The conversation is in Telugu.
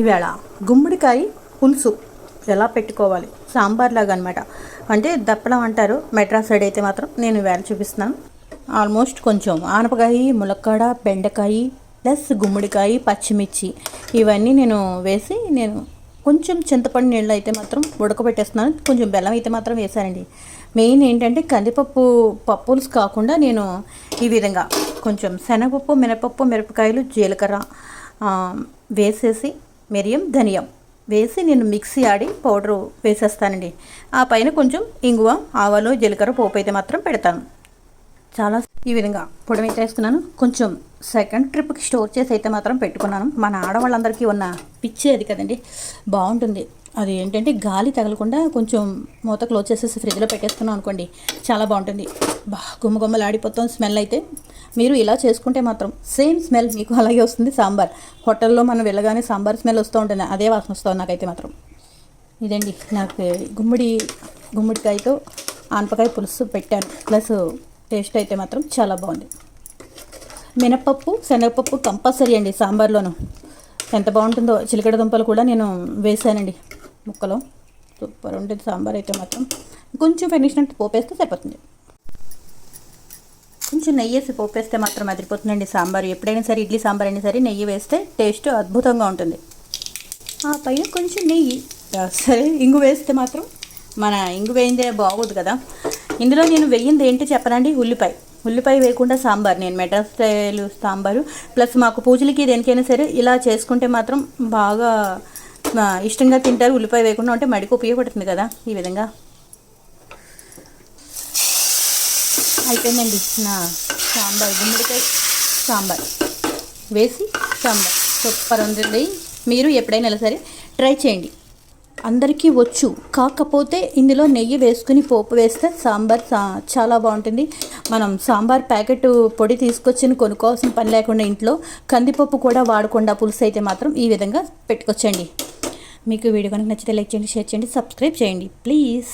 ఈవేళ గుమ్మడికాయ పులుసు ఎలా పెట్టుకోవాలి? సాంబార్ లాగా అనమాట అంటే దప్పడం అంటారు మెడ్రాస్ సైడ్ అయితే మాత్రం నేను ఈవేళ చూపిస్తున్నాను. ఆల్మోస్ట్ కొంచెం ఆనపకాయ ములక్కాడ బెండకాయ ప్లస్ గుమ్మడికాయ పచ్చిమిర్చి ఇవన్నీ నేను వేసి నేను కొంచెం చింతపండు నీళ్ళు అయితే మాత్రం ఉడకబెట్టేస్తున్నాను. కొంచెం బెల్లం అయితే మాత్రం వేసానండి మెయిన్ ఏంటంటే కందిపప్పు పప్పులు కాకుండా నేను ఈ విధంగా కొంచెం శనగపప్పు మినపప్పు మిరపకాయలు జీలకర్ర వేసేసి మిరియం ధనియం వేసి నేను మిక్సీ ఆడి పౌడరు వేసేస్తానండి. ఆ పైన కొంచెం ఇంగువ ఆవాలు జీలకర్ర పోపు అయితే మాత్రం పెడతాను. చాలా ఈ విధంగా పొడి అయితే వేసుకున్నాను కొంచెం సెకండ్ ట్రిప్కి స్టోర్ చేసి అయితే మాత్రం పెట్టుకున్నాను. మన ఆడవాళ్ళందరికీ ఉన్న పిచ్చి అది కదండి. బాగుంటుంది. అది ఏంటంటే గాలి తగలకుండా కొంచెం మూత క్లోజ్ చేసేసి ఫ్రిడ్జ్లో పెట్టేసుకున్నాం అనుకోండి చాలా బాగుంటుంది. బా గుమ్మ గుమ్మలు ఆడిపోతాం స్మెల్ అయితే. మీరు ఇలా చేసుకుంటే మాత్రం సేమ్ స్మెల్ మీకు అలాగే వస్తుంది. సాంబార్. హోటల్లో మనం వెళ్ళగానే సాంబార్ స్మెల్ వస్తూ ఉంటుంది. అదే వాసన వస్తుంది నాకైతే మాత్రం. ఇదండి నాకు గుమ్మడి గుమ్మడికాయతో ఆనపకాయ పులుసు పెట్టాను. ప్లస్ టేస్ట్ అయితే మాత్రం చాలా బాగుంది. మినపప్పు శనగపప్పు కంపల్సరీ అండి సాంబార్లోను. ఎంత బాగుంటుందో చిలకడ దుంపలు కూడా నేను వేసానండి ముక్కలో. సూపర్ ఉంటుంది సాంబార్ అయితే మాత్రం. కొంచెం ఫెనిషినట్టు పోపేస్తే సరిపోతుంది. కొంచెం నెయ్యి వేసి పోపేస్తే మాత్రం అదిరిపోతుందండి సాంబార్. ఎప్పుడైనా సరే ఇడ్లీ సాంబార్ అయినా సరే నెయ్యి వేస్తే టేస్ట్ అద్భుతంగా ఉంటుంది. ఆ పైన కొంచెం నెయ్యి. సరే ఇంగు వేస్తే మాత్రం మన ఇంగు వేయిందే బాగోదు కదా. ఇందులో నేను వెయ్యింది ఏంటి చెప్పనండి? ఉల్లిపాయ. ఉల్లిపాయ వేయకుండా సాంబార్ నేను మెడ్రాస్ స్టైల్ సాంబారు ప్లస్ మాకు పూజలకి దేనికైనా సరే ఇలా చేసుకుంటే మాత్రం బాగా ఇష్టంగా తింటారు. ఉల్లిపాయ వేయకుండా ఉంటే మడికి ఉపయోగపడుతుంది కదా ఈ విధంగా. అయిపోయిందండి. నా సాంబార్ గుమ్మడికాయ సాంబార్. వేసి సాంబార్. సూపర్ ఉంటుంది మీరు ఎప్పుడైనా సరే ట్రై చేయండి. అందరికీ వచ్చు. కాకపోతే ఇందులో నెయ్యి వేసుకుని పోపు వేస్తే సాంబార్ సా చాలా బాగుంటుంది. మనం సాంబార్ ప్యాకెట్ పొడి తీసుకొచ్చి కొనుక్కోవాల్సిన పని లేకుండా ఇంట్లో కందిపప్పు కూడా వాడకుండా పులుసు అయితే మాత్రం ఈ విధంగా పెట్టుకొచ్చండి మీకు వీడియో కనుక నచ్చితే లైక్ చేయండి షేర్ చేయండి సబ్స్క్రైబ్ చేయండి. ప్లీజ్.